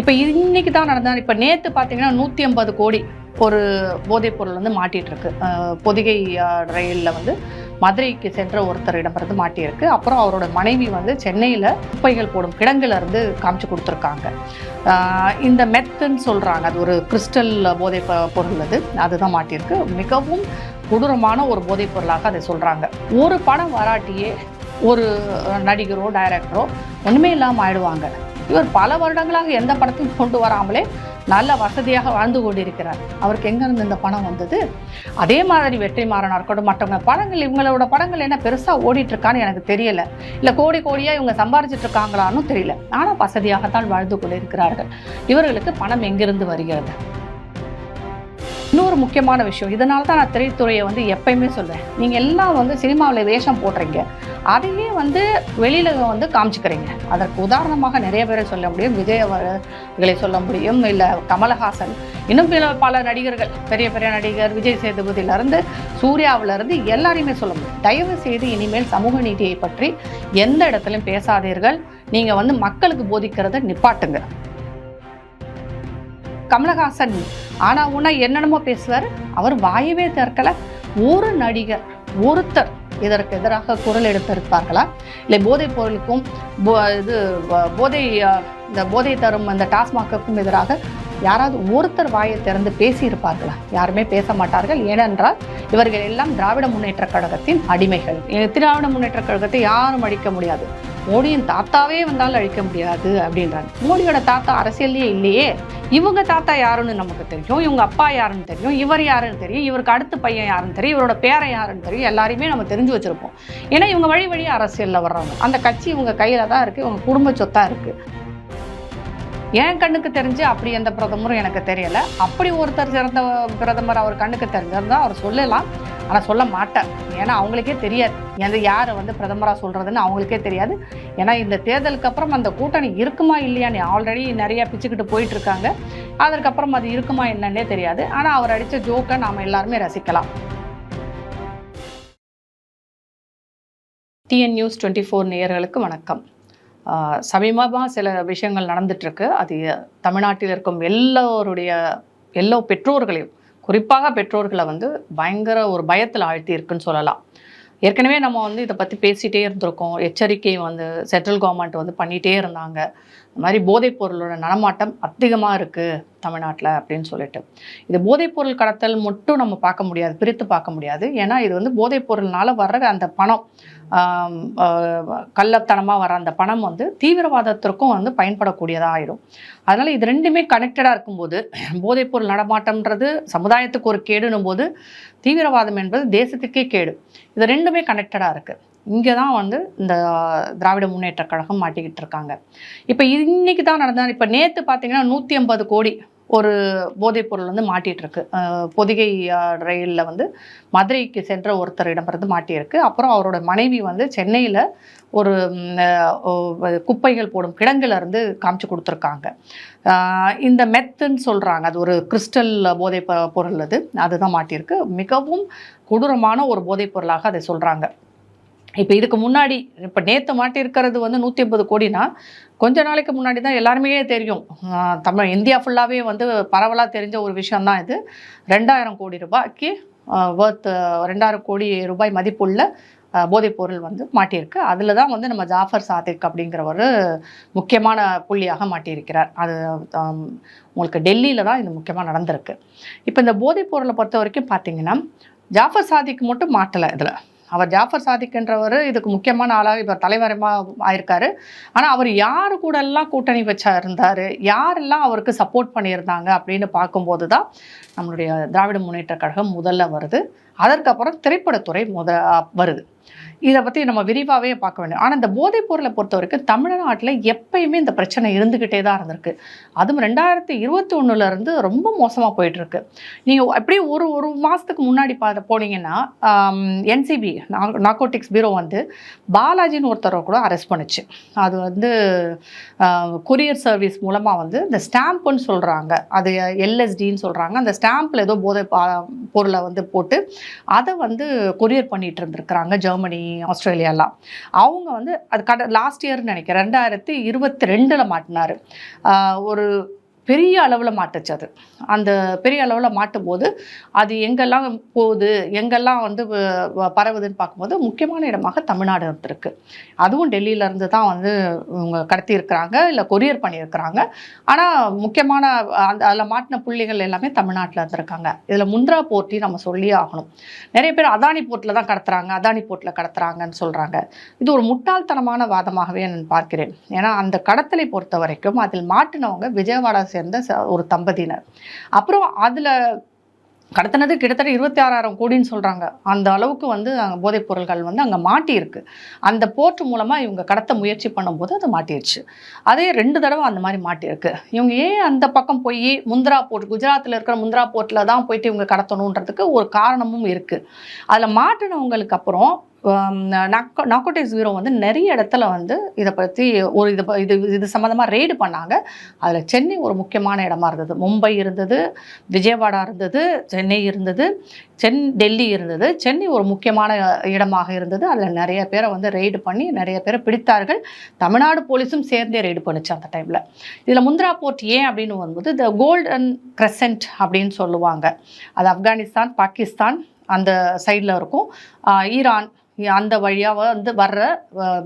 இப்போ இன்னைக்கு தான் நடந்தா இப்போ நேற்று பார்த்தீங்கன்னா நூற்றி ஐம்பது கோடி ஒரு போதைப் பொருள் வந்து மாட்டிகிட்ருக்கு பொதிகை ரயிலில் வந்து மதுரைக்கு சென்ற ஒருத்தரிடமிருந்து மாட்டியிருக்கு. அப்புறம் அவரோட மனைவி வந்து சென்னையில் குப்பைகள் போடும் கிடங்குல இருந்து காமிச்சு கொடுத்துருக்காங்க. இந்த மெத்துன்னு சொல்கிறாங்க அது ஒரு கிறிஸ்டல் போதை பொருள் அது. அதுதான் மாட்டியிருக்கு. மிகவும் கொடூரமான ஒரு போதைப் பொருளாக அதை சொல்கிறாங்க ஒரு படம் வராட்டியே ஒரு நடிகரோ டைரக்டரோ ஒன்றுமே இல்லாமல் ஆயிடுவாங்க. இவர் பல வருடங்களாக எந்த படத்தையும் கொண்டு வராமலே நல்ல வசதியாக வாழ்ந்து கொண்டிருக்கிறார். அவருக்கு எங்கேருந்து இந்த பணம் வந்தது? அதே மாதிரி வெற்றிமாறனாக இருக்கட்டும் மற்றவங்க படங்கள் இவங்களோட படங்கள் என்ன பெருசாக ஓடிட்டுருக்கான்னு எனக்கு தெரியலை. இல்லை கோடி கோடியாக இவங்க சம்பாரிச்சிட்டு இருக்காங்களான்னு தெரியல. ஆனால் வசதியாகத்தான் வாழ்ந்து கொண்டிருக்கிறார்கள். இவர்களுக்கு பணம் எங்கிருந்து வருகிறது? இன்னொரு முக்கியமான விஷயம். இதனால தான் நான் திரைத்துறையை வந்து எப்பயுமே சொல்றேன். நீங்கள் எல்லாம் வந்து சினிமாவில் வேஷம் போடுறீங்க. அதையே வந்து வெளியில வந்து காமிச்சுக்கிறீங்க. அதற்கு உதாரணமாக நிறைய பேரை சொல்ல முடியும். விஜய் அவர்களை சொல்ல முடியும். இல்லை கமலஹாசன். இன்னும் பிற பல நடிகர்கள் பெரிய பெரிய நடிகர் விஜய் சேதுபதியிலேருந்து சூர்யாவிலேருந்து எல்லாரையுமே சொல்ல முடியும். தயவு செய்து இனிமேல் சமூக நீதியை பற்றி எந்த இடத்துலையும் பேசாதீர்கள். நீங்கள் வந்து மக்களுக்கு போதிக்கிறத நிப்பாட்டுங்க. கமலஹாசன். ஆனால் உன்னா என்னென்னமோ பேசுவார். அவர் வாயவே திறக்கலை. ஒரு நடிகர் ஒருத்தர் இதற்கு எதிராக குரல் எடுத்திருப்பார்களா? இல்லை போதைப் பொருளுக்கும் போ- இது போதை இந்த போதை தரும் அந்த டாஸ்மாக்குக்கும் எதிராக யாராவது ஒருத்தர் வாயை திறந்து பேசியிருப்பார்களா? யாருமே பேச மாட்டார்கள். ஏனென்றால் இவர்கள் எல்லாம் திராவிட முன்னேற்ற கழகத்தின் அடிமைகள். திராவிட முன்னேற்ற கழகத்தை யாரும் அடிக்க முடியாது. மோடியின் தாத்தாவே வந்தாலும் அழிக்க முடியாது அப்படின்றாங்க. மோடியோட தாத்தா அரசியல்லையே இல்லையே. இவங்க தாத்தா யாருன்னு நமக்கு தெரியும் இவங்க அப்பா யாருன்னு தெரியும் இவர் யாருன்னு தெரியும் இவருக்கு அடுத்த பையன் யாருன்னு தெரியும் இவரோட பேரை யாருன்னு தெரியும் எல்லாரையுமே நம்ம தெரிஞ்சு வச்சுருப்போம். ஏன்னா இவங்க வழி வழியாக அரசியலில் வர்றவங்க. அந்த கட்சி இவங்க கையில் தான் இருக்குது இவங்க குடும்ப சொத்தாக இருக்குது என் கண்ணுக்கு தெரிஞ்சு அப்படி எந்த பிரதமரும் எனக்கு தெரியலை. அப்படி ஒருத்தர் சிறந்த பிரதமர் அவர் கண்ணுக்கு தெரிஞ்சிருந்தா அவர் சொல்லலாம். ஆனால் சொல்ல மாட்டேன். ஏன்னா அவங்களுக்கே தெரியாது. எந்த யாரை வந்து பிரதமராக சொல்கிறதுன்னு அவங்களுக்கே தெரியாது. ஏன்னா இந்த தேர்தலுக்கு அப்புறம் அந்த கூட்டணி இருக்குமா இல்லையான்னு ஆல்ரெடி நிறைய பிச்சுக்கிட்டு போயிட்டு இருக்காங்க அதற்கப்புறம் அது இருக்குமா என்னன்னே தெரியாது. ஆனால் அவர் அடித்த ஜோக்கை நாம் எல்லாருமே ரசிக்கலாம். டிஎன் நியூஸ் டுவெண்ட்டி ஃபோர் நேயர்களுக்கு வணக்கம். சமீபமாக சில விஷயங்கள் நடந்துட்டுருக்கு அது தமிழ்நாட்டில் இருக்கும் எல்லோருடைய எல்லோ பெற்றோர்களையும் குறிப்பாக பெற்றோர்களை வந்து பயங்கர ஒரு பயத்தில் ஆழ்த்தி இருக்குன்னு சொல்லலாம். ஏற்கனவே நம்ம வந்து இதை பற்றி பேசிகிட்டே இருந்திருக்கோம். எச்சரிக்கை வந்து சென்ட்ரல் கவர்மெண்ட் வந்து பண்ணிகிட்டே இருந்தாங்க. இந்த மாதிரி போதைப் பொருளோட நடமாட்டம் அதிகமாக இருக்குது தமிழ்நாட்டில் அப்படின்னு சொல்லிட்டு. இது போதைப்பொருள் கடத்தல் மட்டும் நம்ம பார்க்க முடியாது பிரித்து பார்க்க முடியாது. ஏன்னா இது வந்து போதைப்பொருள்னால வர்ற அந்த பணம் கள்ளத்தனமாக வர அந்த பணம் வந்து தீவிரவாதத்திற்கும் வந்து பயன்படக்கூடியதாக ஆயிடும் அதனால் இது ரெண்டுமே கனெக்டடாக இருக்கும்போது போதைப்பொருள் நடமாட்டம்ன்றது சமுதாயத்துக்கு ஒரு கேடுனும் போது தீவிரவாதம் என்பது தேசத்துக்கே கேடு. இது ரெண்டுமே கனெக்டடாக இருக்குது இங்கே தான் வந்து இந்த திராவிட முன்னேற்ற கழகம் மாட்டிக்கிட்டு இருக்காங்க இப்போ இன்னைக்கு தான் நடந்தது இப்போ நேற்று பார்த்தீங்கன்னா நூற்றி ஐம்பது கோடி ஒரு போதைப் பொருள் வந்து மாட்டிகிட்ருக்கு பொதிகை ரயிலில் வந்து மதுரைக்கு சென்ற ஒருத்தரிடமிருந்து மாட்டியிருக்கு. அப்புறம் அவரோட மனைவி வந்து சென்னையில் ஒரு குப்பைகள் போடும் கிடங்குல இருந்து காமிச்சு கொடுத்துருக்காங்க. இந்த மெத்துன்னு சொல்கிறாங்க அது ஒரு கிறிஸ்டல் போதை பொருள் அது. அதுதான் மாட்டியிருக்கு. மிகவும் கொடூரமான ஒரு போதைப் பொருளாக அதை சொல்கிறாங்க இப்போ இதுக்கு முன்னாடி இப்போ நேற்று மாட்டியிருக்கிறது வந்து நூற்றி ஐம்பது கோடினா கொஞ்ச நாளைக்கு முன்னாடி தான் எல்லாருமே தெரியும். தமிழ் இந்தியா ஃபுல்லாகவே வந்து பரவலாக தெரிஞ்ச ஒரு விஷயந்தான் இது. ரெண்டாயிரம் கோடி ரூபாய்க்கு ஒர்த் ரெண்டாயிரம் கோடி ரூபாய் மதிப்புள்ள போதைப்பொருள் வந்து மாட்டியிருக்கு. அதில் தான் வந்து நம்ம ஜாஃபர் சாதிக் அப்படிங்கிற ஒரு முக்கியமான புள்ளியாக மாட்டியிருக்கிறார். அது உங்களுக்கு டெல்லியில் தான் இது முக்கியமாக நடந்திருக்கு. இப்போ இந்த போதைப்பொருளை பொறுத்த வரைக்கும் பார்த்தீங்கன்னா ஜாஃபர் சாதிக் மட்டும் மாட்டலை இதில். அவர் ஜாஃபர் சாதிக்ன்றவர் இதுக்கு முக்கியமான ஆளாக இப்போ தலைவரமாக ஆயிருக்காரு. ஆனால் அவர் யார் கூடெல்லாம் கூட்டணி வச்சா இருந்தார் யாரெல்லாம் அவருக்கு சப்போர்ட் பண்ணியிருந்தாங்க அப்படின்னு பார்க்கும்போது தான் நம்மளுடைய திராவிட முன்னேற்ற கழகம் முதல்ல வருது. அதற்கப்புறம் திரைப்படத்துறை முத வருது. இதை பற்றி நம்ம விரிவாகவே பார்க்க வேண்டும். ஆனால் இந்த போதைப் பொருளை பொறுத்த வரைக்கும் தமிழ்நாட்டில் எப்பயுமே இந்த பிரச்சனை இருந்துக்கிட்டே தான் இருந்திருக்கு. அதுவும் ரெண்டாயிரத்தி இருபத்தி ஒன்றுலேருந்து ரொம்ப மோசமாக போயிட்டுருக்கு நீங்கள் அப்படியே ஒரு ஒரு மாதத்துக்கு முன்னாடி பா போனீங்கன்னா என்சிபி நார்கோட்டிக்ஸ் பீரோ வந்து பாலாஜின்னு ஒருத்தரை கூட அரெஸ்ட் பண்ணுச்சு. அது வந்து கொரியர் சர்வீஸ் மூலமாக வந்து இந்த ஸ்டாம்ப்புன்னு சொல்கிறாங்க அது எல்எஸ்டின்னு சொல்கிறாங்க அந்த ஸ்டாம்பில் ஏதோ போதை பொருளை வந்து போட்டு அதை வந்து கொரியர் பண்ணிகிட்டு இருந்திருக்கிறாங்க. ஜெர்மன் ஜெர்மனி ஆஸ்திரேலியாலாம் அவங்க வந்து அது கட லாஸ்ட் இயர்னு நினைக்கிறேன் ரெண்டாயிரத்தி இருபத்தி ரெண்டில் மாட்டினார். ஒரு பெரிய அளவில் மாட்டுச்சு அது. அந்த பெரிய அளவில் மாட்டும் போது அது எங்கெல்லாம் போகுது எங்கெல்லாம் வந்து வ- பரவுதுன்னு பார்க்கும்போது முக்கியமான இடமாக தமிழ்நாடு இருந்திருக்கு. அதுவும் டெல்லியிலேருந்து தான் வந்து இவங்க கடத்தியிருக்கிறாங்க இல்லை கொரியர் பண்ணியிருக்கிறாங்க. ஆனால் முக்கியமான அந்த அதில் மாட்டின புள்ளிகள் எல்லாமே தமிழ்நாட்டில் இருந்திருக்காங்க. இதில் முந்திரா போர்ட்டி நம்ம சொல்லியே ஆகணும். நிறைய பேர் அதானி போர்ட்டில் தான் கடத்துறாங்க அதானி போர்ட்டில் கடத்துறாங்கன்னு சொல்கிறாங்க இது ஒரு முட்டாள்தனமான வாதமாகவே நான் பார்க்கிறேன். ஏன்னா அந்த கடத்தலை பொறுத்த வரைக்கும் அதில் மாட்டினவங்க விஜயவாடா சேர்ந்த ஒரு தம்பதியினர். அப்புறம் அதில் கடத்தினது கிட்டத்தட்ட இருபத்தி ஆறாயிரம் கோடின்னு சொல்கிறாங்க அந்த அளவுக்கு வந்து அங்கே போதைப் பொருள்கள் வந்து அங்கே மாட்டியிருக்கு. அந்த போர்ட் மூலமாக இவங்க கடத்த முயற்சி பண்ணும்போது அது மாட்டிடுச்சு அதே ரெண்டு தடவை அந்த மாதிரி மாட்டியிருக்கு. இவங்க ஏன் அந்த பக்கம் போய் முந்திரா போர்ட் குஜராத்தில் இருக்கிற முந்திரா போர்ட்டில் தான் போயிட்டு இவங்க கடத்தணுன்றதுக்கு ஒரு காரணமும் இருக்குது அதில் மாட்டினவங்களுக்கு அப்புறம் நாக்கோட்டிஸ் வீரோ வந்து நிறைய இடத்துல வந்து இதை பற்றி ஒரு இது இது இது சம்மந்தமாக ரெய்டு பண்ணாங்க. அதில் சென்னை ஒரு முக்கியமான இடமா இருந்தது. மும்பை இருந்தது விஜயவாடா இருந்தது சென்னை இருந்தது சென் டெல்லி இருந்தது. சென்னை ஒரு முக்கியமான இடமாக இருந்தது. அதில் நிறைய பேரை வந்து ரெய்டு பண்ணி நிறைய பேரை பிடித்தார்கள். தமிழ்நாடு போலீஸும் சேர்ந்தே ரெய்டு பண்ணுச்சு அந்த டைமில் இதில் முந்திரா போர்ட் ஏன் அப்படின்னு வரும்போது த கோல்டன் கிரசன்ட் அப்படின்னு சொல்லுவாங்க. அது ஆப்கானிஸ்தான் பாகிஸ்தான் அந்த சைடில் இருக்கும். ஈரான் அந்த வழியாக வந்து வர்ற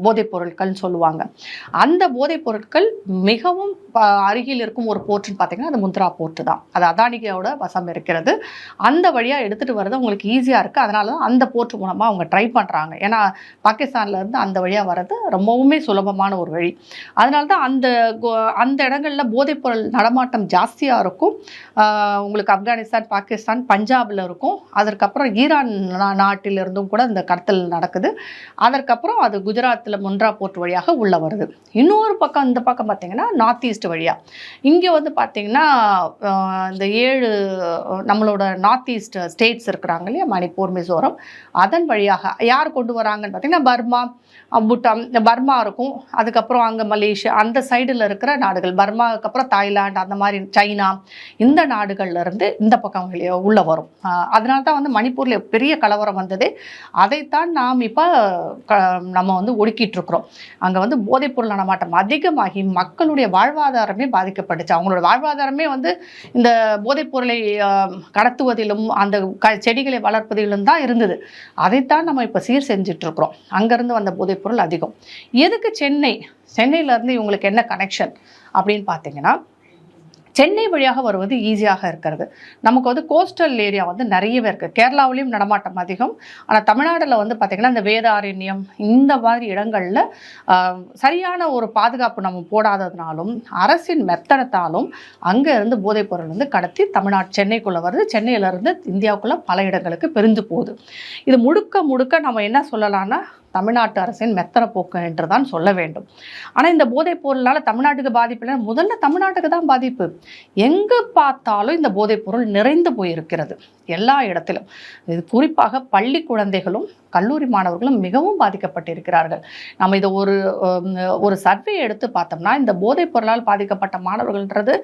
போதைப் பொருட்கள்னு சொல்லுவாங்க. அந்த போதைப் பொருட்கள் மிகவும் அருகில் இருக்கும் ஒரு போர்ட்டுன்னு பார்த்தீங்கன்னா அது முந்திரா போர்ட்டு தான். அது அதானிகையோட வசம் இருக்கிறது. அந்த வழியாக எடுத்துகிட்டு வர்றது அவங்களுக்கு ஈஸியாக இருக்குது அதனால தான் அந்த போர்ட் மூலமாக அவங்க ட்ரை பண்ணுறாங்க ஏன்னா பாகிஸ்தான்லேருந்து அந்த வழியாக வர்றது ரொம்பவுமே சுலபமான ஒரு வழி. அதனால தான் அந்த கோ- அந்த இடங்களில் போதைப்பொருள் நடமாட்டம் ஜாஸ்தியாக இருக்கும். உங்களுக்கு ஆப்கானிஸ்தான் பாகிஸ்தான் பஞ்சாபில் இருக்கும். அதற்கப்புறம் ஈரான் நாட்டிலிருந்தும் கூட இந்த கடத்தல் நடக்குது. அதற்கப்புறம் அது குஜராத்தில் முன்ரா போர்ட் வழியாக உள்ளே வருது. இன்னொரு பக்கம் இந்த பக்கம் பார்த்திங்கன்னா நார்த் ஈஸ்ட் வழியாக இங்கே வந்து பார்த்திங்கன்னா இந்த ஏழு நம்மளோட நார்த் ஈஸ்ட் ஸ்டேட்ஸ் இருக்கிறாங்க இல்லையா? மணிப்பூர் மிசோரம். அதன் வழியாக யார் கொண்டு வராங்கன்னு பார்த்திங்கன்னா பர்மா அஹ் பூட்டான் பர்மா இருக்கும். அதுக்கப்புறம் அங்கே மலேசியா அந்த சைடில் இருக்கிற நாடுகள். பர்மாவுக்கு அப்புறம் தாய்லாந்து அந்த மாதிரி சைனா இந்த நாடுகள்ல இருந்து இந்த பக்கம் உள்ளே வரும். அதனால தான் வந்து மணிப்பூரில் பெரிய கலவரம் வந்தது. அதைத்தான் நான் இப்போ நம்ம வந்து ஒடுக்கிட்டு இருக்கிறோம் அங்கே வந்து போதைப்பொருள் நடமாட்டம் அதிகமாகி மக்களுடைய வாழ்வாதாரமே பாதிக்கப்பட்டுச்சு. அவங்களோட வாழ்வாதாரமே வந்து இந்த போதைப்பொருளை கடத்துவதிலும் அந்த க செடிகளை வளர்ப்பதிலும் தான் இருந்தது. அதைத்தான் நம்ம இப்போ சீர் செஞ்சிட்ருக்குறோம் அங்கேருந்து வந்த போதைப்பொருள் அதிகம். எதுக்கு சென்னை? சென்னையிலேருந்து இவங்களுக்கு என்ன கனெக்ஷன் அப்படின்னு பார்த்தீங்கன்னா சென்னை வழியாக வருவது ஈஸியாக இருக்கிறது. நமக்கு வந்து கோஸ்டல் ஏரியா வந்து நிறையவே இருக்குது கேரளாவிலையும் நடமாட்டம் அதிகம். ஆனால் தமிழ்நாட்டில் வந்து பார்த்திங்கன்னா இந்த வேதாரண்யம் இந்த மாதிரி இடங்களில் சரியான ஒரு பாதுகாப்பு நம்ம போடாததுனாலும் அரசின் மெத்தனத்தாலும் அங்கே இருந்து போதைப்பொருள் வந்து கடத்தி தமிழ்நாடு சென்னைக்குள்ளே வருது. சென்னையிலேருந்து இந்தியாவுக்குள்ளே பல இடங்களுக்கு பிரிந்து போகுது. இது முழுக்க முழுக்க நம்ம என்ன சொல்லலாம்னா தமிழ்நாட்டு அரசின் மெத்தன போக்கு என்று தான் சொல்ல வேண்டும். ஆனால் இந்த போதைப் பொருளால் தமிழ்நாட்டுக்கு பாதிப்பு இல்லை முதல்ல தமிழ்நாட்டுக்கு தான் பாதிப்பு. எங்கு பார்த்தாலும் இந்த போதைப் பொருள் நிறைந்து போயிருக்கிறது எல்லா இடத்திலும். இது குறிப்பாக பள்ளி குழந்தைகளும் கல்லூரி மாணவர்களும் மிகவும் பாதிக்கப்பட்டிருக்கிறார்கள். நம்ம இதை ஒரு ஒரு சர்வே எடுத்து பார்த்தோம்னா இந்த போதைப் பொருளால் பாதிக்கப்பட்ட மாணவர்கள்ன்றது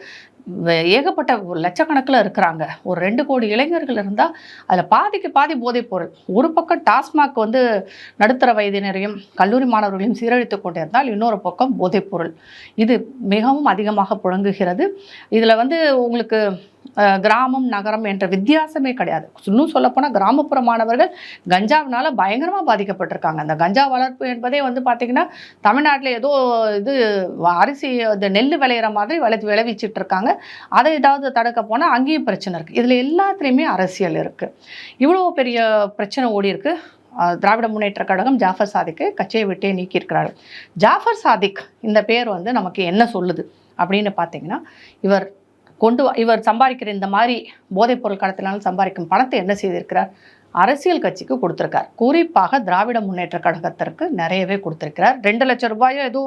ஏகப்பட்ட லட்சக்கணக்கில் இருக்கிறாங்க. ஒரு ரெண்டு கோடி இளைஞர்கள் இருந்தால் அதில் பாதிக்கு பாதி போதைப் பொருள். ஒரு பக்கம் டாஸ்மாக் வந்து நடுத்தர வயதினரையும் கல்லூரி மாணவர்களையும் சீரழித்து கொண்டிருந்தால் இன்னொரு பக்கம் போதைப் பொருள். இது மிகவும் அதிகமாக புழங்குகிறது. இதில் வந்து உங்களுக்கு கிராமம் நகரம் என்ற வித்தியாசமே கிடையாது. இன்னும் சொல்லப்போனால் கிராமப்புற மாணவர்கள் கஞ்சாவினால பயங்கரமாக பாதிக்கப்பட்டிருக்காங்க. அந்த கஞ்சா வளர்ப்பு என்பதே வந்து பார்த்திங்கன்னா தமிழ்நாட்டில் ஏதோ இது அரிசி இந்த நெல் விளையிற மாதிரி விளை விளைவிச்சிட்டு இருக்காங்க அதை ஏதாவது தடுக்க போனால் அங்கேயும் பிரச்சனை இருக்குது இதில் எல்லாத்துலேயுமே அரசியல் இருக்குது இவ்வளோ பெரிய பிரச்சனை ஓடி இருக்குது திராவிட முன்னேற்ற கழகம் ஜாஃபர் சாதிக்கு கட்சியை விட்டே நீக்கியிருக்கிறாரு. ஜாஃபர் சாதிக் இந்த பேர் வந்து நமக்கு என்ன சொல்லுது? அப்படின்னு பார்த்தீங்கன்னா இவர் கொண்டு இவர் சம்பாதிக்கிற இந்த மாதிரி போதைப்பொருள் கடத்தினாலும் சம்பாதிக்கும் பணத்தை என்ன செய்திருக்கிறார்? அரசியல் கட்சிக்கு கொடுத்துருக்கார். குறிப்பாக திராவிட முன்னேற்ற கழகத்திற்கு நிறையவே கொடுத்துருக்கிறார். ரெண்டு லட்சம் ரூபாயோ ஏதோ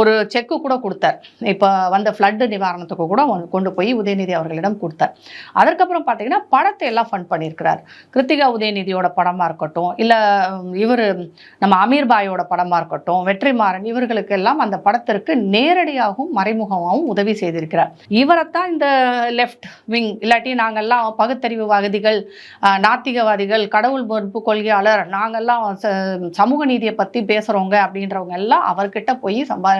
ஒரு செக்கு கூட கொடுத்தார். இப்போ வந்த ஃப்ளட்டு நிவாரணத்துக்கு கூட கொண்டு போய் உதயநிதி அவர்களிடம் கொடுத்தார். அதற்கப்புறம் பார்த்தீங்கன்னா படத்தை எல்லாம் ஃபண்ட் பண்ணியிருக்கிறார். கிருத்திகா உதயநிதியோட படமாக இருக்கட்டும் இல்லை இவர் நம்ம அமீர் பாயோட படமாக இருக்கட்டும் வெற்றிமாறன் இவர்களுக்கு எல்லாம் அந்த படத்திற்கு நேரடியாகவும் மறைமுகமாகவும் உதவி செய்திருக்கிறார். இவரைத்தான் இந்த லெஃப்ட் விங் இல்லாட்டி நாங்கள்லாம் பகுத்தறிவு வாதிகள் நாத்திகவாதிகள் கடவுள் பொறுப்பு கொள்கையாளர் நாங்கெல்லாம் ச- சமூக நீதியை பற்றி பேசுகிறவங்க அப்படின்றவங்க எல்லாம் அவர்கிட்ட போய் சம்பா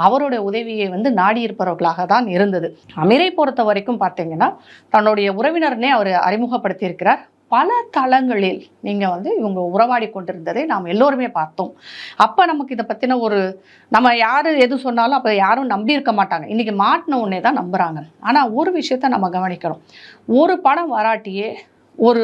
அவருடைய உதவியை வந்து நாடி இருப்பவர்களாக தான் இருந்தது. அமீரை பொறுத்த வரைக்கும் பார்த்தீங்கன்னா தன்னுடைய உறவினர்னே அவர் அறிமுகப்படுத்தியிருக்கிறார். பல தளங்களில் நீங்கள் வந்து இவங்க உறவாடி கொண்டிருந்ததை நாம் எல்லோருமே பார்த்தோம். அப்போ நமக்கு இதை பற்றின ஒரு நம்ம யார் எது சொன்னாலும் அப்போ யாரும் நம்பி இருக்க மாட்டாங்க. இன்றைக்கி மாட்டின உடனே தான் நம்புகிறாங்க ஆனால் ஒரு விஷயத்த நம்ம கவனிக்கணும். ஒரு படம் வராட்டியே ஒரு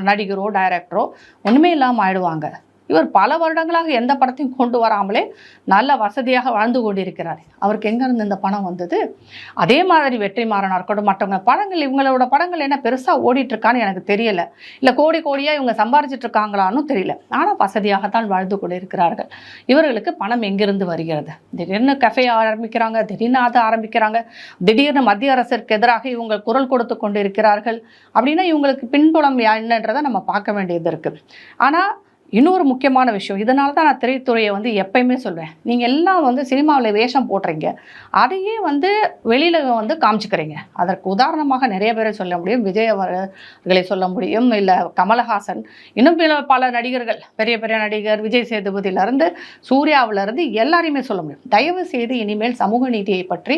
நடிகரோ டைரக்டரோ ஒன்றுமே இல்லாமல் ஆயிடுவாங்க. இவர் பல வருடங்களாக எந்த படத்தையும் கொண்டு வராமலே நல்ல வசதியாக வாழ்ந்து கொண்டிருக்கிறார். அவருக்கு எங்கேருந்து இந்த பணம் வந்தது? அதே மாதிரி வெற்றிமாறனாக இருக்கட்டும் மற்றவங்க படங்கள் இவங்களோட படங்கள் என்ன பெருசாக ஓடிட்டுருக்கான்னு எனக்கு தெரியலை. இல்லை கோடி கோடியாக இவங்க சம்பாரிச்சிட்டு இருக்காங்களான்னு தெரியல. ஆனால் வசதியாகத்தான் வாழ்ந்து கொண்டிருக்கிறார்கள். இவர்களுக்கு பணம் எங்கிருந்து வருகிறது? திடீர்னு கஃபே ஆரம்பிக்கிறாங்க திடீர்னு அதை ஆரம்பிக்கிறாங்க. திடீர்னு மத்திய அரசிற்கு எதிராக இவங்க குரல் கொடுத்து கொண்டிருக்கிறார்கள். அப்படின்னா இவங்களுக்கு பின்புலம் யா- என்னன்றதை நம்ம பார்க்க வேண்டியது இருக்குது ஆனால் இன்னொரு முக்கியமான விஷயம். இதனால தான் நான் திரைத்துறையை வந்து எப்பயுமே சொல்வேன். நீங்கள் எல்லாம் வந்து சினிமாவில் வேஷம் போடுறீங்க. அதையே வந்து வெளியில் வந்து காமிச்சுக்கிறீங்க. அதற்கு உதாரணமாக நிறைய பேரை சொல்ல முடியும். விஜய் அவர்களை சொல்ல முடியும். இல்லை கமலஹாசன். இன்னும் பல நடிகர்கள் பெரிய பெரிய நடிகர் விஜய் சேதுபதியிலேருந்து சூர்யாவிலேருந்து எல்லாரையுமே சொல்ல முடியும். தயவு செய்து இனிமேல் சமூக நீதியை பற்றி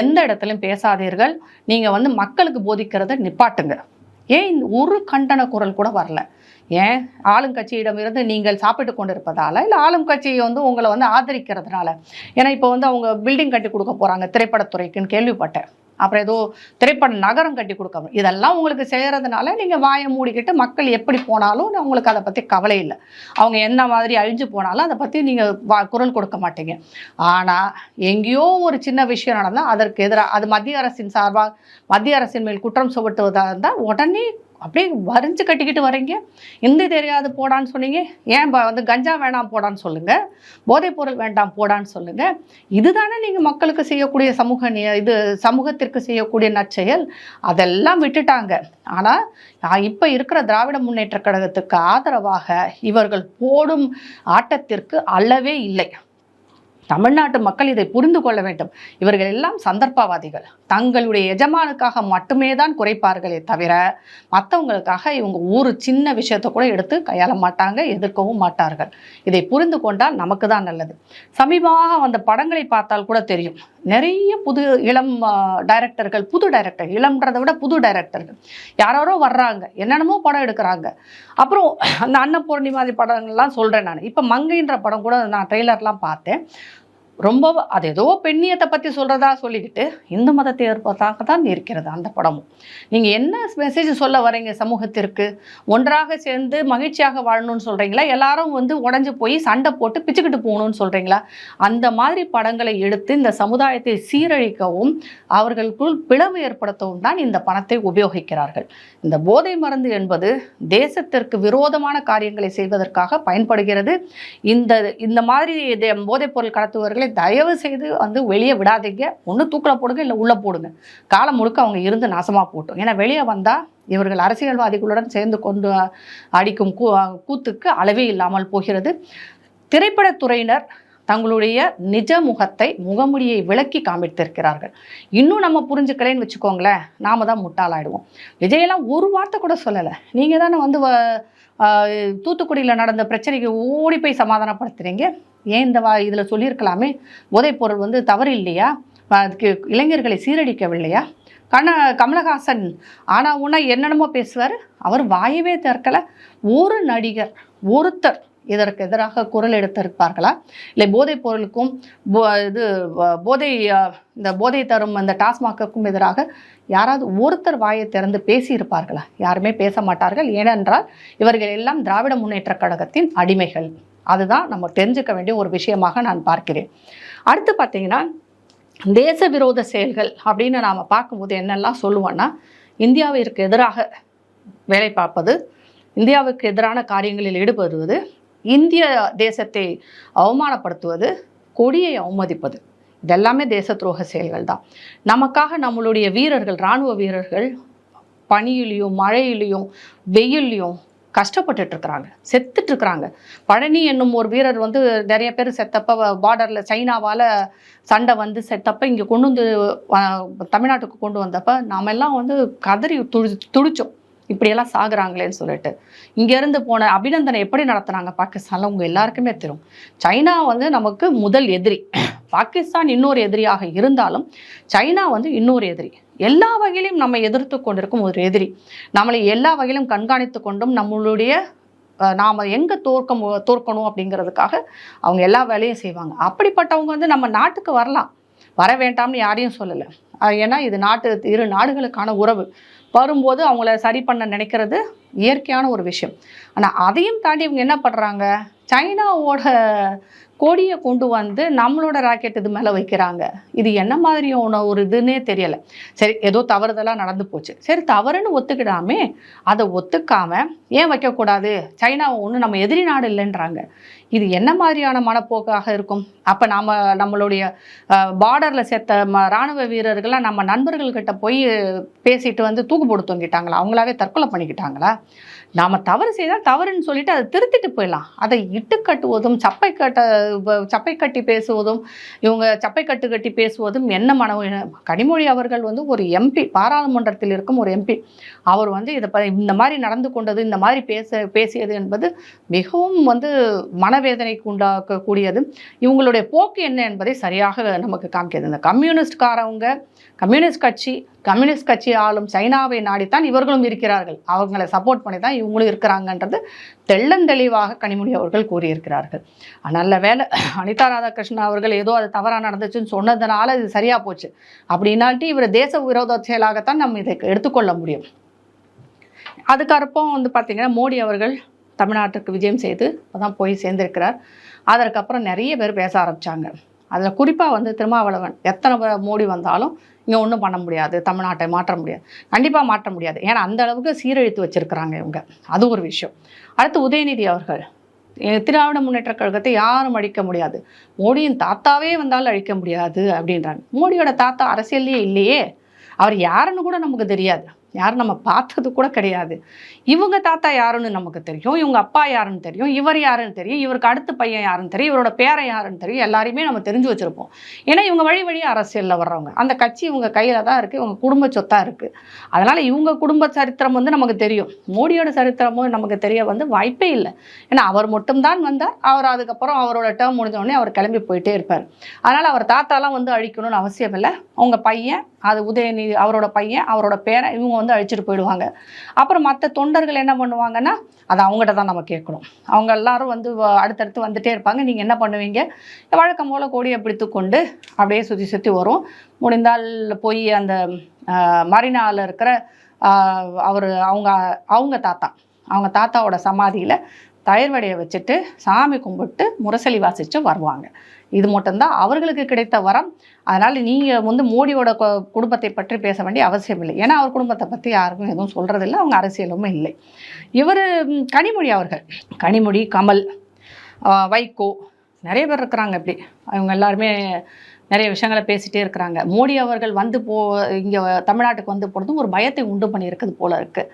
எந்த இடத்துலையும் பேசாதீர்கள். நீங்கள் வந்து மக்களுக்கு போதிக்கிறத நிப்பாட்டுங்க. ஏன் ஒரு கண்டன குரல் கூட வரல? ஏன்? ஆளுங்கட்சியிடமிருந்து நீங்கள் சாப்பிட்டு கொண்டிருப்பதால இல்லை ஆளும் வந்து உங்களை வந்து ஆதரிக்கிறதுனால? ஏன்னா இப்போ வந்து அவங்க பில்டிங் கட்டி கொடுக்க போகிறாங்க திரைப்படத்துறைக்குன்னு கேள்விப்பட்டேன். அப்புறம் ஏதோ திரைப்பட நகரம் கட்டி கொடுக்க இதெல்லாம் உங்களுக்கு செய்கிறதுனால நீங்கள் வாயை மூடிக்கிட்டு மக்கள் எப்படி போனாலும் உங்களுக்கு அதை பற்றி கவலை இல்லை. அவங்க என்ன மாதிரி அழிஞ்சு போனாலும் அதை பற்றி நீங்கள் வா குரல் கொடுக்க மாட்டீங்க. ஆனால் எங்கேயோ ஒரு சின்ன விஷயம் நடந்தால் அதற்கு எதிராக அது மத்திய அரசின் சார்பாக மத்திய அரசின் மேல் குற்றம் சுமத்துவதாக இருந்தால் உடனே அப்படியே வரிஞ்சு கட்டிக்கிட்டு வரீங்க இந்தி தெரியாது போடான்னு சொன்னீங்க. ஏன் வந்து கஞ்சா வேணாம் போடான்னு சொல்லுங்கள் போதைப்பொருள் வேண்டாம் போடான்னு சொல்லுங்கள் இதுதானே நீங்கள் மக்களுக்கு செய்யக்கூடிய சமூக இது சமூகத்திற்கு செய்யக்கூடிய நற்செயல். அதெல்லாம் விட்டுட்டாங்க. ஆனால் இப்போ இருக்கிற திராவிட முன்னேற்ற கழகத்துக்கு ஆதரவாக இவர்கள் போடும் ஆட்டத்திற்கு அளவே இல்லை. தமிழ்நாட்டு மக்கள் இதை புரிந்து கொள்ள வேண்டும். இவர்கள் எல்லாம் சந்தர்ப்பவாதிகள். தங்களுடைய எஜமானுக்காக மட்டுமே தான் குறைப்பார்களே தவிர மற்றவங்களுக்காக இவங்க ஒரு சின்ன விஷயத்தை கூட எடுத்து கையாள மாட்டாங்க எதிர்க்கவும் மாட்டார்கள். இதை புரிந்து கொண்டால் நமக்கு தான் நல்லது. சமீபமாக வந்த படங்களை பார்த்தால் கூட தெரியும். நிறைய புது இளம் டைரக்டர்கள் புது டைரக்டர் இளம்ன்றதை விட புது டைரக்டர்கள் யாரோ வர்றாங்க என்னென்னமோ படம் எடுக்கிறாங்க. அப்புறம் அந்த அன்னபூர்ணி மாதிரி படங்கள்லாம் சொல்கிறேன் நான். இப்போ மங்கைன்ற படம் கூட நான் ட்ரெய்லர்லாம் பார்த்தேன். ரொம்ப அது ஏதோ பெண்ணியத்தை பற்றி சொல்கிறதா சொல்லிக்கிட்டு இந்து மதத்தை ஏற்பதாக தான் இருக்கிறது அந்த படமும். நீங்கள் என்ன மெசேஜ் சொல்ல வரீங்க சமூகத்திற்கு? ஒன்றாக சேர்ந்து மகிழ்ச்சியாக வாழணும்னு சொல்கிறீங்களா எல்லாரும் வந்து உடஞ்சி போய் சண்டை போட்டு பிச்சுக்கிட்டு போகணும்னு சொல்கிறீங்களா அந்த மாதிரி படங்களை எடுத்து இந்த சமுதாயத்தை சீரழிக்கவும் அவர்களுக்குள் பிளவு ஏற்படுத்தவும் தான் இந்த பணத்தை உபயோகிக்கிறார்கள். இந்த போதை மருந்து என்பது தேசத்திற்கு விரோதமான காரியங்களை செய்வதற்காக பயன்படுகிறது. இந்த இந்த மாதிரி போதைப்பொருள் கடத்துவர்களை பொருள் தயவு செய்து வந்து வெளியே விடாதீங்க. ஒன்று தூக்கில் போடுங்க இல்லை உள்ளே போடுங்க. காலம் முழுக்க அவங்க இருந்து நாசமாக போட்டோம். ஏன்னா வெளியே வந்தால் இவர்கள் அரசியல்வாதிகளுடன் சேர்ந்து கொண்டு அடிக்கும் கூ கூத்துக்கு அளவே இல்லாமல் போகிறது. திரைப்படத்துறையினர் தங்களுடைய நிஜ முகத்தை முகமுடியை விளக்கி காமித்திருக்கிறார்கள். இன்னும் நம்ம புரிஞ்சுக்கலேன்னு வச்சுக்கோங்களேன் நாம தான் முட்டாளாயிடுவோம். விஜயெல்லாம் ஒரு வார்த்தை கூட சொல்லலை. நீங்கள் தானே வந்து தூத்துக்குடியில் நடந்த பிரச்சனைக்கு ஓடி போய் சமாதானப்படுத்துறீங்க. ஏன் இந்த வா இதில் சொல்லியிருக்கலாமே? போதைப்பொருள் வந்து தவறு இல்லையா அதுக்கு இளைஞர்களை சீரழிக்கவில்லையா? கண்ண கமலஹாசன் ஆனால் உன்னா என்னென்னமோ பேசுவார். அவர் வாயவே திறக்கலை. ஒரு நடிகர் ஒருத்தர் இதற்கு எதிராக குரல் எடுத்திருப்பார்களா? இல்லை போதைப் பொருளுக்கும் போ- இது போதை இந்த போதை தரும் அந்த டாஸ்மாக்குக்கும் எதிராக யாராவது ஒருத்தர் வாயை திறந்து பேசியிருப்பார்களா? யாருமே பேச மாட்டார்கள். ஏனென்றால் இவர்கள் எல்லாம் திராவிட முன்னேற்றக் கழகத்தின் அடிமைகள். அதுதான் நம்ம தெரிஞ்சுக்க வேண்டிய ஒரு விஷயமாக நான் பார்க்கிறேன். அடுத்து பார்த்தீங்கன்னா தேச விரோத செயல்கள் அப்படின்னு நாம் பார்க்கும்போது என்னெல்லாம் சொல்லுவோன்னா இந்தியாவிற்கு எதிராக வேலை பார்ப்பது இந்தியாவுக்கு எதிரான காரியங்களில் ஈடுபடுவது இந்திய தேசத்தை அவமானப்படுத்துவது கொடியை அவமதிப்பது. இதெல்லாமே தேச துரோக செயல்கள் தான் நமக்காக நம்மளுடைய வீரர்கள் இராணுவ வீரர்கள் பனியிலையும் மழையிலையும் வெயில்லையும் கஷ்டப்பட்டுட்டு இருக்கிறாங்க செத்துட்டு இருக்கிறாங்க பழனி என்னும் ஒரு வீரர் வந்து நிறைய பேர் செத்தப்ப பார்டரில் சைனாவால் சண்டை வந்து செத்தப்ப இங்கே கொண்டு வந்து தமிழ்நாட்டுக்கு கொண்டு வந்தப்ப நாம எல்லாம் வந்து கதறி துடி துடிச்சோம். இப்படியெல்லாம் சாகுறாங்களேன்னு சொல்லிட்டு. இங்கேருந்து போன அபிநந்தனை எப்படி நடத்துனாங்க? பாகிஸ்தானில் உங்கள் எல்லாருக்குமே தெரியும். சைனா வந்து நமக்கு முதல் எதிரி. பாகிஸ்தான் இன்னொரு எதிரியாக இருந்தாலும் சைனா வந்து இன்னொரு எதிரி. எல்லா வகையிலும் நம்ம எதிர்த்து கொண்டிருக்கும் ஒரு எதிரி. நம்மளை எல்லா வகையிலும் கண்காணித்து கொண்டும் நம்மளுடைய நாம் எங்கே தோற்க மு- தோற்கணும் அப்படிங்கிறதுக்காக அவங்க எல்லா வேலையும் செய்வாங்க. அப்படிப்பட்டவங்க வந்து நம்ம நாட்டுக்கு வரலாம். வர வேண்டாம்னு யாரையும் சொல்லலை. ஏன்னா இது நாட்டு இரு நாடுகளுக்கான உறவு. வரும்போது அவங்கள சரி பண்ண நினைக்கிறது இயற்கையான ஒரு விஷயம். ஆனால் அதையும் தாண்டி இவங்க என்ன பண்ணுறாங்க சைனாவோட கொடியை கொண்டு வந்து நம்மளோட ராக்கெட் இது மேலே வைக்கிறாங்க. இது என்ன மாதிரியான ஒரு இதுன்னே தெரியலை. சரி ஏதோ தவறுதலாக நடந்து போச்சு. சரி தவறுன்னு ஒத்துக்கிடாமே அதை ஒத்துக்காம ஏன் வைக்கக்கூடாது? சைனாவை ஒன்று நம்ம எதிரி நாடு இல்லைன்றாங்க. இது என்ன மாதிரியான மனப்போக்காக இருக்கும்? அப்போ நாம் நம்மளுடைய பார்டரில் சேர்த்த ம இராணுவ வீரர்கள்லாம் நம்ம நண்பர்கள்கிட்ட போய் பேசிட்டு வந்து தூக்கு போட்டு தொங்கிட்டாங்களா? அவங்களாவே தற்கொலை பண்ணிக்கிட்டாங்களா? நாம் தவறு செய்தால் தவறுன்னு சொல்லிட்டு அதை திருத்திட்டு போயிடலாம். அதை இட்டு கட்டுவதும் சப்பை கட்ட சப்பை கட்டி பேசுவதும் இவங்க சப்பை கட்டு கட்டி பேசுவதும் என்ன மன கனிமொழி அவர்கள் வந்து ஒரு எம்பி பாராளுமன்றத்தில் இருக்கும் ஒரு எம்பி அவர் வந்து இதை ப இந்த மாதிரி நடந்து கொண்டது இந்த மாதிரி பேச பேசியது என்பது மிகவும் வந்து மனவேதனைக்கு உண்டாக்கக்கூடியது. இவங்களுடைய போக்கு என்ன என்பதை சரியாக நமக்கு காமிக்கிறது. இந்த கம்யூனிஸ்ட்காரவங்க கம்யூனிஸ்ட் கட்சி கம்யூனிஸ்ட் கட்சி ஆளும் சைனாவை நாடித்தான் இவர்களும் இருக்கிறார்கள். அவங்களை சப்போர்ட் பண்ணி தான் இவங்களும் இருக்கிறாங்கன்றது தெள்ளந்தெளிவாக கனிமொழி அவர்கள் கூறியிருக்கிறார்கள். நல்ல வேலை அனிதா ராதாகிருஷ்ணன் அவர்கள் ஏதோ அது தவறாக நடந்துச்சுன்னு சொன்னதுனால இது சரியாக போச்சு. அப்படின்னாட்டி இவர் தேச விரோத செயலாகத்தான் நம்ம இதை எடுத்துக்கொள்ள முடியும். அதுக்கப்புறம் வந்து பார்த்திங்கன்னா மோடி அவர்கள் தமிழ்நாட்டுக்கு விஜயம் செய்து அதான் போய் சேர்ந்திருக்கிறார். அதற்கப்புறம் நிறைய பேர் பேச ஆரம்பித்தாங்க அதில் குறிப்பாக வந்து திருமாவளவன் எத்தனை மோடி வந்தாலும் இங்கே ஒன்றும் பண்ண முடியாது தமிழ்நாட்டை மாற்ற முடியாது. கண்டிப்பாக மாற்ற முடியாது. ஏன்னா அந்த அளவுக்கு சீரழித்து வச்சுருக்குறாங்க இவங்க. அது ஒரு விஷயம். அடுத்து உதயநிதி அவர்கள். திராவிட முன்னேற்ற கழகத்தை யாரும் அழிக்க முடியாது. மோடியின் தாத்தாவே வந்தாலும் அழிக்க முடியாது அப்படின்றாங்க. மோடியோட தாத்தா அரசியல்லையே இல்லையே. அவர் யாருன்னு கூட நமக்கு தெரியாது. யாரும் நம்ம பார்த்தது கூட கிடையாது. இவங்க தாத்தா யாருன்னு நமக்கு தெரியும் இவங்க அப்பா யாருன்னு தெரியும் இவர் யாருன்னு தெரியும் இவருக்கு அடுத்த பையன் யாருன்னு தெரியும் இவரோட பேரை யாருன்னு தெரியும் எல்லாரையுமே நம்ம தெரிஞ்சு வச்சிருப்போம். ஏன்னா இவங்க வழி வழியாக அரசியலில் வர்றவங்க. அந்த கட்சி இவங்க கையில் தான் இருக்குது இவங்க குடும்ப சொத்தாக இருக்குது அதனால் இவங்க குடும்ப சரித்திரம் வந்து நமக்கு தெரியும். மோடியோட சரித்திரமும் நமக்கு தெரிய வந்து வாய்ப்பே இல்லை. ஏன்னா அவர் மட்டும்தான் வந்தார் அவர் அதுக்கப்புறம் அவரோட டேர்ம் முடிஞ்ச உடனே அவர் கிளம்பி போயிட்டே இருப்பார். அதனால் அவர் தாத்தாலாம் வந்து அழிக்கணும்னு அவசியம் இல்லை. அவங்க பையன் அது உதயநிதி அவரோட பையன் அவரோட பேரை இவங்க வந்து அழிச்சிட்டு போயிடுவாங்க. அப்புறம் மற்ற தொண்டர்கள் என்ன பண்ணுவாங்கன்னா அது அவங்ககிட்ட தான் நம்ம கேட்கணும். அவங்க எல்லாரும் வந்து அடுத்தடுத்து வந்துட்டே இருப்பாங்க. நீங்கள் என்ன பண்ணுவீங்க? வழக்கம் போல் கொடியை பிடித்து கொண்டு அப்படியே சுற்றி சுற்றி வரும். முடிந்தால் போய் அந்த மரினாவில் இருக்கிற அவர் அவங்க அவங்க தாத்தா அவங்க தாத்தாவோட சமாதியில் தயிர் வடையை வச்சுட்டு சாமி கும்பிட்டு முரசலி வாசித்து வருவாங்க. இது மட்டும்தான் அவர்களுக்கு கிடைத்த வரம். அதனால் நீங்கள் வந்து மோடியோட குடும்பத்தை பற்றி பேச வேண்டிய அவசியம் இல்லை. ஏன்னா அவர் குடும்பத்தை பற்றி யாருக்கும் எதுவும் சொல்கிறதில்ல அவங்க அரசியலுமே இல்லை. இவர் கனிமொழி அவர்கள். கனிமொழி கமல் வைகோ நிறைய பேர் இருக்கிறாங்க இப்படி. அவங்க எல்லாருமே நிறைய விஷயங்களை பேசிகிட்டே இருக்கிறாங்க. மோடி அவர்கள் வந்து போ இங்கே தமிழ்நாட்டுக்கு வந்து போகிறதும் ஒரு பயத்தை உண்டு பண்ணியிருக்குது போல இருக்குது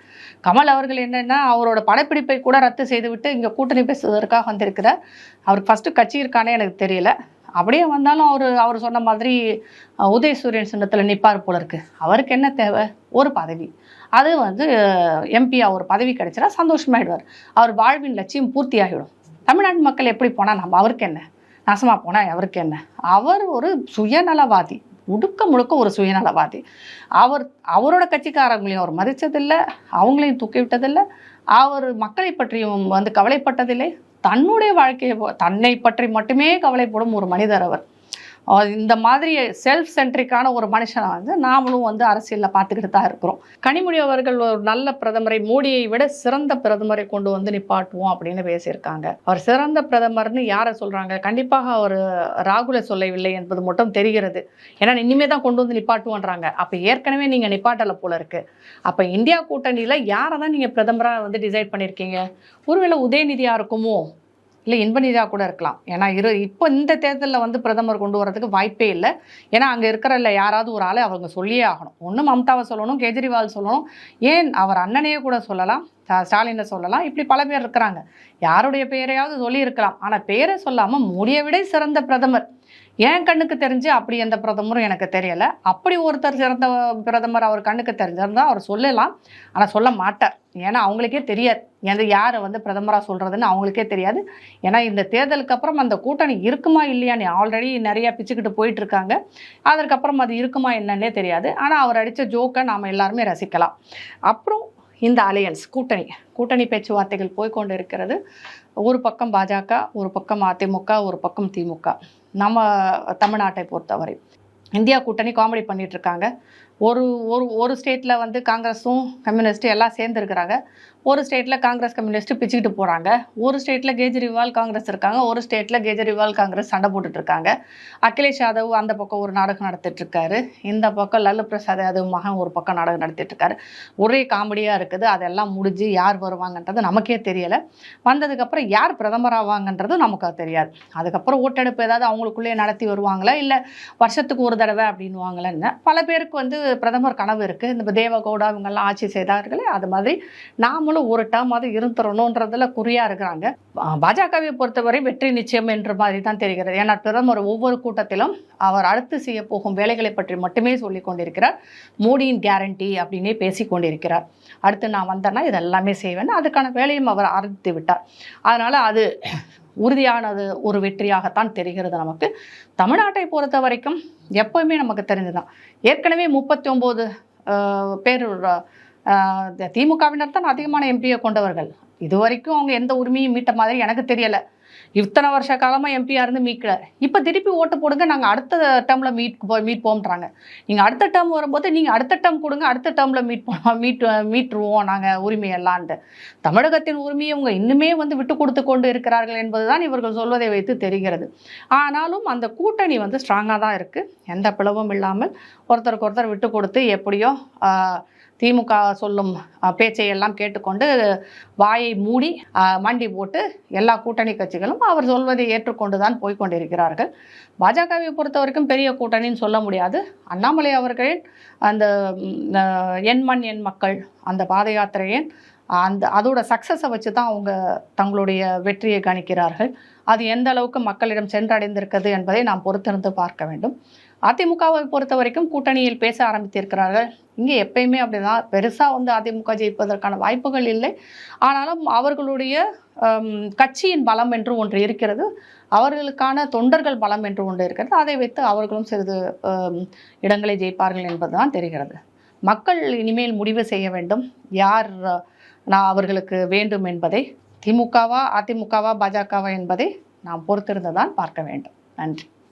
கமல் அவர்கள் என்னென்னா அவரோட படப்பிடிப்பை கூட ரத்து செய்துவிட்டு இங்கே கூட்டணி பேசுவதற்காக வந்திருக்கிறார். அவருக்கு ஃபஸ்ட்டு கட்சி இருக்கானே எனக்கு தெரியல. அப்படியே வந்தாலும் அவர் அவர் சொன்ன மாதிரி உதயசூரியன் சின்னத்தில் நிற்பார் போல இருக்கு. அவருக்கு என்ன தேவை? ஒரு பதவி. அது வந்து எம்பியாக ஒரு பதவி கிடைச்சிடா சந்தோஷமாயிடுவார். அவர் வாழ்வின் லட்சியம் பூர்த்தி ஆகிடும் தமிழ்நாட்டு மக்கள் எப்படி போனால் நம்ம அவருக்கு என்ன? நாசமாக போனால் அவருக்கு என்ன? அவர் ஒரு சுயநலவாதி. முழுக்க முழுக்க ஒரு சுயநலவாதி. அவர் அவரோட கட்சிக்காரங்களையும் அவர் மதித்ததில்லை அவங்களையும் தூக்கி விட்டதில்லை. அவர் மக்களை பற்றியும் வந்து கவலைப்பட்டதில்லை. தன்னுடைய வாழ்க்கையை தன்னை பற்றி மட்டுமே கவலைப்படும் ஒரு மனிதர் அவர். இந்த மாதிரி செல்ஃப் சென்ட்ரிக்கான ஒரு மனுஷனை வந்து நாமளும் வந்து அரசியலில் பார்த்துக்கிட்டு தான் இருக்கிறோம். கனிமொழி அவர்கள் ஒரு நல்ல பிரதமரை மோடியை விட சிறந்த பிரதமரை கொண்டு வந்து நிப்பாட்டுவோம் அப்படின்னு பேசியிருக்காங்க. அவர் சிறந்த பிரதமர்னு யாரை சொல்கிறாங்க கண்டிப்பாக அவர் ராகுலை சொல்லவில்லை என்பது மட்டும் தெரிகிறது. ஏன்னா இனிமே தான் கொண்டு வந்து நிப்பாட்டுவோன்றாங்க. அப்போ ஏற்கனவே நீங்கள் நிப்பாட்டலை போல இருக்குது அப்போ இந்தியா கூட்டணியில் யாரை தான் நீங்கள் பிரதமராக வந்து டிசைட் பண்ணியிருக்கீங்க? ஒருவேளை உதயநிதியாக இருக்குமோ? இல்லை இன்பநிதியாக கூட இருக்கலாம். ஏன்னா இரு இப்போ இந்த தேர்தலில் வந்து பிரதமர் கொண்டு வரதுக்கு வாய்ப்பே இல்லை. ஏன்னா அங்கே இருக்கிற யாராவது ஒரு ஆளை அவங்க சொல்லியே ஆகணும். ஒன்று மம்தாவை சொல்லணும் கெஜ்ரிவால் சொல்லணும். ஏன் அவர் அண்ணனையே கூட சொல்லலாம் ஸ்டாலினை சொல்லலாம்? இப்படி பல பேர் இருக்கிறாங்க. யாருடைய பெயரையாவது சொல்லியிருக்கலாம். ஆனால் பேரை சொல்லாமல் மோடியை விட சிறந்த பிரதமர். என் கண்ணுக்கு தெரிஞ்சு அப்படி எந்த பிரதமரும் எனக்கு தெரியல. அப்படி ஒருத்தர் சிறந்த பிரதமர் அவர் கண்ணுக்கு தெரிஞ்சிருந்தா அவர் சொல்லலாம். ஆனால் சொல்ல மாட்டார். ஏன்னா அவங்களுக்கே தெரியாது. எந்த யாரை வந்து பிரதமராக சொல்கிறதுன்னு அவங்களுக்கே தெரியாது. ஏன்னா இந்த தேர்தலுக்கு அப்புறம் அந்த கூட்டணி இருக்குமா இல்லையான்னு ஆல்ரெடி நிறைய பிச்சுக்கிட்டு போயிட்டு இருக்காங்க அதற்கப்புறம் அது இருக்குமா என்னன்னே தெரியாது. ஆனால் அவர் அடித்த ஜோக்கை நாம் எல்லாருமே ரசிக்கலாம். அப்புறம் இந்த அலையன்ஸ் கூட்டணி. கூட்டணி பேச்சுவார்த்தைகள் போய்க்கொண்டு இருக்கிறது. ஒரு பக்கம் பாஜக ஒரு பக்கம் அதிமுக ஒரு பக்கம் திமுக. நம்ம தமிழ்நாட்டை பொறுத்தவரை. இந்தியா கூட்டணி காமெடி பண்ணிகிட்ருக்காங்க ஒரு ஒரு ஒரு ஸ்டேட்டில் வந்து காங்கிரஸும் கம்யூனிஸ்ட்டும் எல்லாம் சேர்ந்துருக்கிறாங்க ஒரு ஸ்டேட்டில் காங்கிரஸ் கம்யூனிஸ்ட் பிச்சுக்கிட்டு போகிறாங்க ஒரு ஸ்டேட்டில் கேஜ்ரிவால் காங்கிரஸ் இருக்காங்க. ஒரு ஸ்டேட்டில் கேஜ்ரிவால் காங்கிரஸ் சண்டை போட்டுட்டு இருக்காங்க. அகிலேஷ் யாதவ் அந்த பக்கம் ஒரு நாடகம் நடத்திட்டுருக்காரு இந்த பக்கம் லல்லு பிரசாத் யாதவ் மகன் ஒரு பக்கம் நாடகம் நடத்திட்டுருக்காரு ஒரே காமெடியாக இருக்குது. அதெல்லாம் முடிஞ்சு யார் வருவாங்கன்றது நமக்கே தெரியலை. வந்ததுக்கப்புறம் யார் பிரதமர் ஆவாங்கன்றதும் நமக்கு தெரியாது. அதுக்கப்புறம் ஓட்டெடுப்பு ஏதாவது அவங்களுக்குள்ளே நடத்தி வருவாங்களா? இல்லை வருஷத்துக்கு ஒரு தடவை அப்படின்வாங்களேன்னு பல பேருக்கு வந்து பிரதமர் கனவு இருக்குது இந்த தேவகவுடா இவங்கெல்லாம் ஆட்சி செய்தார்களே அது மாதிரி அவங்களும் ஒரு டேம் அது இருந்துடணுன்றதுல குறியாக இருக்கிறாங்க. பாஜகவை பொறுத்தவரை வெற்றி நிச்சயம் என்ற மாதிரி தான் தெரிகிறது. ஏன்னா பிரதமர் ஒவ்வொரு கூட்டத்திலும் அவர் அடுத்து செய்ய போகும் வேலைகளை பற்றி மட்டுமே சொல்லிக் கொண்டிருக்கிறார். மோடியின் கேரண்டி அப்படின்னே பேசி கொண்டிருக்கிறார். அடுத்து நான் வந்தேன்னா இதெல்லாமே செய்வேன். அதுக்கான வேலையும் அவர் ஆரம்பித்து விட்டார். அதனால் அது உறுதியானது ஒரு வெற்றியாகத்தான் தெரிகிறது நமக்கு. தமிழ்நாட்டை பொறுத்த வரைக்கும் எப்பவுமே நமக்கு தெரிஞ்சுதான். ஏற்கனவே முப்பத்தி ஒம்பது பேர் திமுகவினர் தான் அதிகமான எம்பியை கொண்டவர்கள். இது வரைக்கும் அவங்க எந்த உரிமையும் மீட்ட மாதிரி எனக்கு தெரியலை. இத்தனை வருஷ காலமாக எம்பியாக இருந்து மீட்கல. இப்போ திருப்பி ஓட்டு போடுங்க நாங்கள் அடுத்த டேர்மில் மீட் போ- மீட் நீங்கள் அடுத்த டேர்ம் வரும்போது நீங்கள் அடுத்த டேர்ம் கொடுங்க அடுத்த டேர்மில் மீட் போனோம் மீட் மீட்டுருவோம் நாங்கள் உரிமையெல்லான்ட்டு. தமிழகத்தின் உரிமையை இவங்க இன்னுமே வந்து விட்டு கொடுத்து கொண்டு இருக்கிறார்கள் என்பதுதான் இவர்கள் சொல்வதை வைத்து தெரிகிறது. ஆனாலும் அந்த கூட்டணி வந்து ஸ்ட்ராங்காக தான் இருக்குது எந்த பிளவும் இல்லாமல் ஒருத்தருக்கு ஒருத்தர் விட்டு கொடுத்து எப்படியோ திமுக சொல்லும் பேச்சை எல்லாம் கேட்டுக்கொண்டு வாயை மூடி மண்டி போட்டு எல்லா கூட்டணி கட்சிகளும் அவர் சொல்வதை ஏற்றுக்கொண்டு தான் போய்க்கொண்டிருக்கிறார்கள். பாஜகவை பொறுத்த வரைக்கும் பெரிய கூட்டணின்னு சொல்ல முடியாது. அண்ணாமலை அவர்களின் அந்த என் எண் மண் எண் மக்கள் அந்த பாத யாத்திரையின் அந்த அதோட சக்ஸஸை வச்சு தான் அவங்க தங்களுடைய வெற்றியை கணிக்கிறார்கள். அது எந்த அளவுக்கு மக்களிடம் சென்றடைந்திருக்கிறது என்பதை நாம் பொறுத்திருந்து பார்க்க வேண்டும். அதிமுகவை பொறுத்த வரைக்கும் கூட்டணியில் பேச ஆரம்பித்திருக்கிறார்கள். இங்கே எப்பயுமே அப்படிதான். பெருசாக வந்து அதிமுக ஜெயிப்பதற்கான வாய்ப்புகள் இல்லை. ஆனாலும் அவர்களுடைய கட்சியின் பலம் என்று ஒன்று இருக்கிறது. அவர்களுக்கான தொண்டர்கள் பலம் என்று ஒன்று இருக்கிறது. அதை வைத்து அவர்களும் சிறிது இடங்களை ஜெயிப்பார்கள் என்பதுதான் தெரிகிறது. மக்கள் இனிமேல் முடிவு செய்ய வேண்டும். யார் நான் அவர்களுக்கு வேண்டும் என்பதை திமுகவா அதிமுகவா பாஜகவா என்பதை நாம் பொறுத்திருந்து தான் பார்க்க வேண்டும். நன்றி.